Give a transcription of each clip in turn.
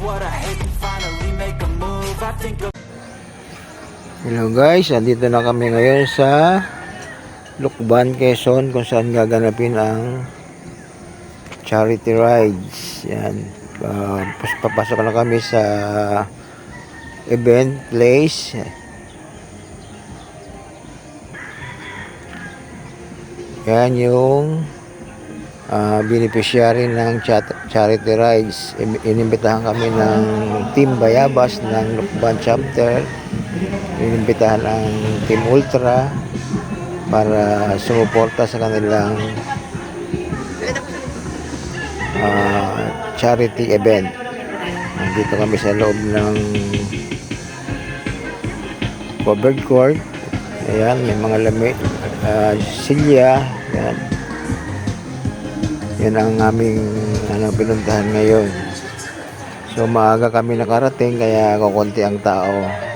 what I hate and finally make a move. I think of Hello guys, andito na kami ngayon sa Lukban, Quezon kung saan gaganapin ang charity rides. Yan. Uh, pas- papasok na kami sa event place. Yan yung uh, beneficiary ng charity rides. In- Inimbitahan kami ng Team Bayabas ng Lukban chapter inimbitahan ang Team Ultra para sumuporta sa kanilang ah, charity event. Nandito kami sa loob ng covered court. Ayan, may mga lamig, ah, silya. Ayan. Yan ang aming ano, pinuntahan ngayon. So maaga kami nakarating kaya kukunti ang tao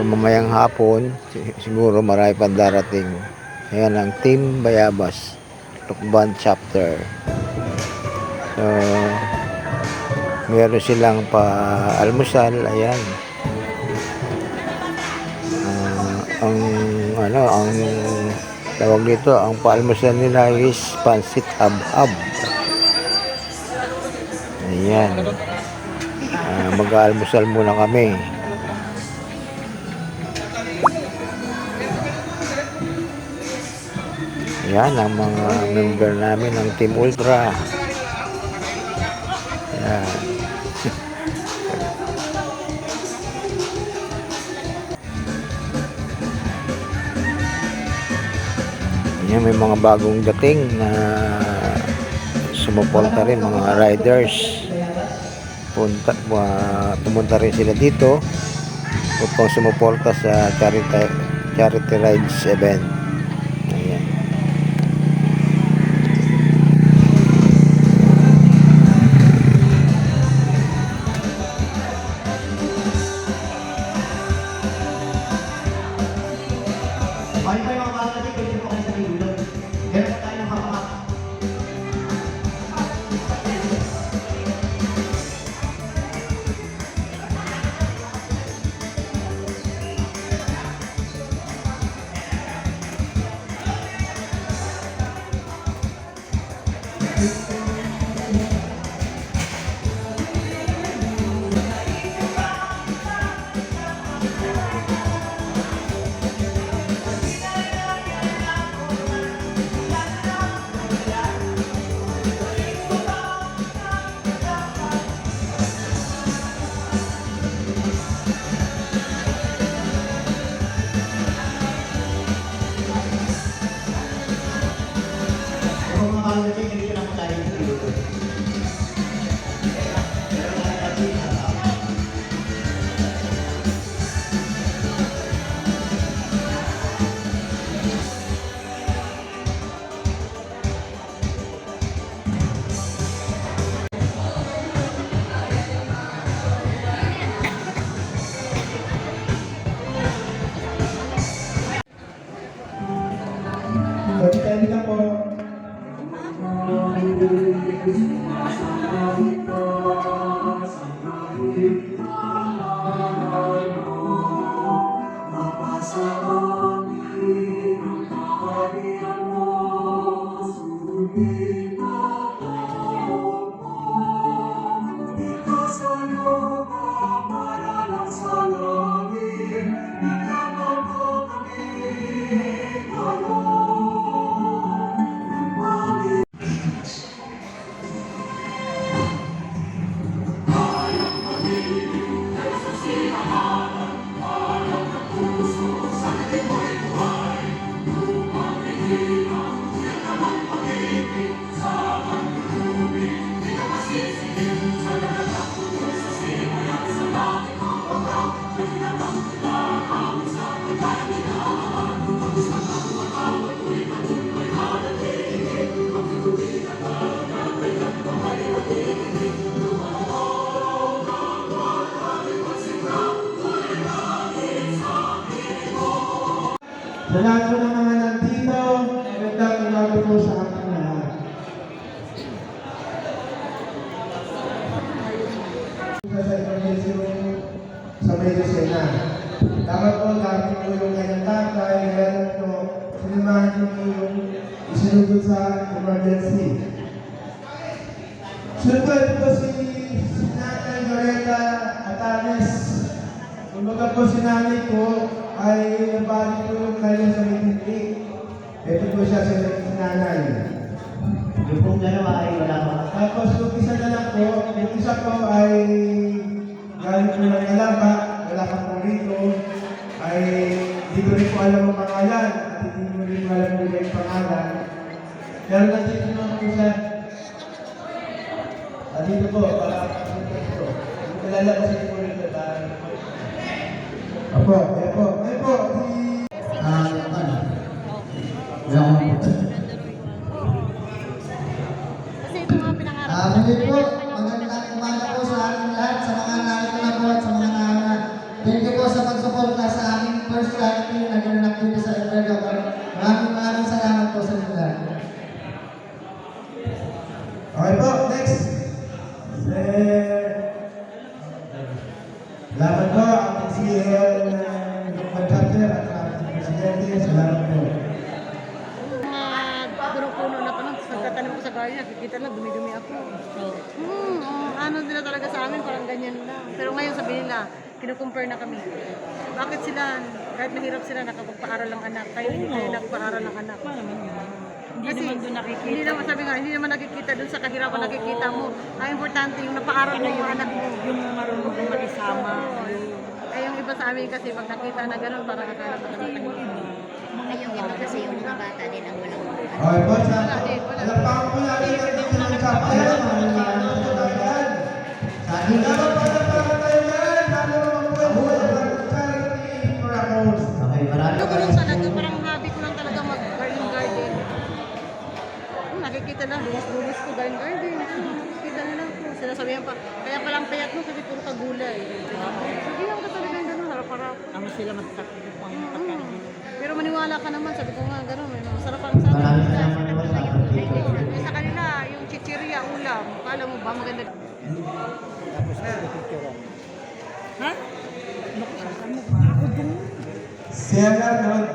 mamayang hapon, si- siguro marami pang darating. Ayan ang Team Bayabas, Tukban Chapter. So, meron silang pa almusal, ayan. Ah, ang ano, ang tawag dito, ang paalmusal nila is pansit ab-ab. Ayan. Ah, mag-aalmusal muna kami. Yan ang mga member namin ng Team Ultra. Yan. Yan, may mga bagong dating na sumuporta rin mga riders. Punta, uh, pumunta rin sila dito upang sumuporta sa charity, charity rides event. Ayan. Yung mga Kung Sa lahat po ng mga nandito, magandang umaga po sa ating lahat. sa room sa Lucena. Dapat po gamit po yung kanyang tatay, kaya po, sinimahan niyo po yung isinugod sa emergency. Sunod po si, si Nanay Loretta Atanes. Kumbaga po si nanay ko ay nabali po yung kanyang sa hindi. Ito po siya sa nanay. Yung pong dalawa ay wala pa. Tapos yung isa na lang po, yung isa po ay galing po ng Alaba, wala pa po rito, ay hindi ko rin po alam ang pangalan at hindi ko rin po alam kung yung pangalan. Pero nandito naman po siya. At dito po, para. Yung kilala ko sa po rito. dahil- Apo, dito sa Alberga. Maraming maraming salamat po sa lahat. Okay po, next. Sir. Salamat po, ang CL ng Contractor at ang Presidente. Salamat po. Puno-puno na tapos nagtatanim ko sa bahay, nakikita na, dumi-dumi ako. Hmm, oh, ano nila talaga sa amin, parang ganyan lang. Pero ngayon sabi nila, kinukumpare na kami. Bakit sila, kahit mahirap sila, nakapagpaaral ng anak, kayo hindi kayo nagpaaral ng anak. Hindi naman doon nakikita. Hindi naman, sabi nga, hindi naman nakikita doon sa kahirapan nakikita mo. Ang importante yung napaaral mo yung anak mo. Yung marunong makisama. Ay, yung iba sa amin kasi pag nakita na gano'n, parang akala ko talaga Yung iba kasi yung mga bata din ang walang Okay po, sa alam pa po natin ang dito ng kapatid. Sa ating Sila sabihan pa, kaya palang payat mo kasi puro ka gulay. Sige lang ka talaga yung gano'n, harap-harap. Ano sila masakit pang Pero maniwala ka naman, sabi ko nga gano'n, may masarap ang sa po sa kanila, yung chichirya, ulam. Kala mo ba maganda? Ha? Siya lang naman. Siya lang naman.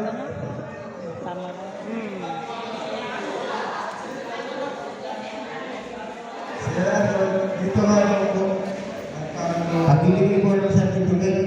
Dito nga lang po. Pagkilig po ng certificate.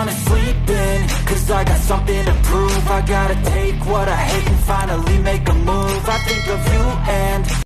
wanna sleep in, cause I got something to prove. I gotta take what I hate and finally make a move. I think of you and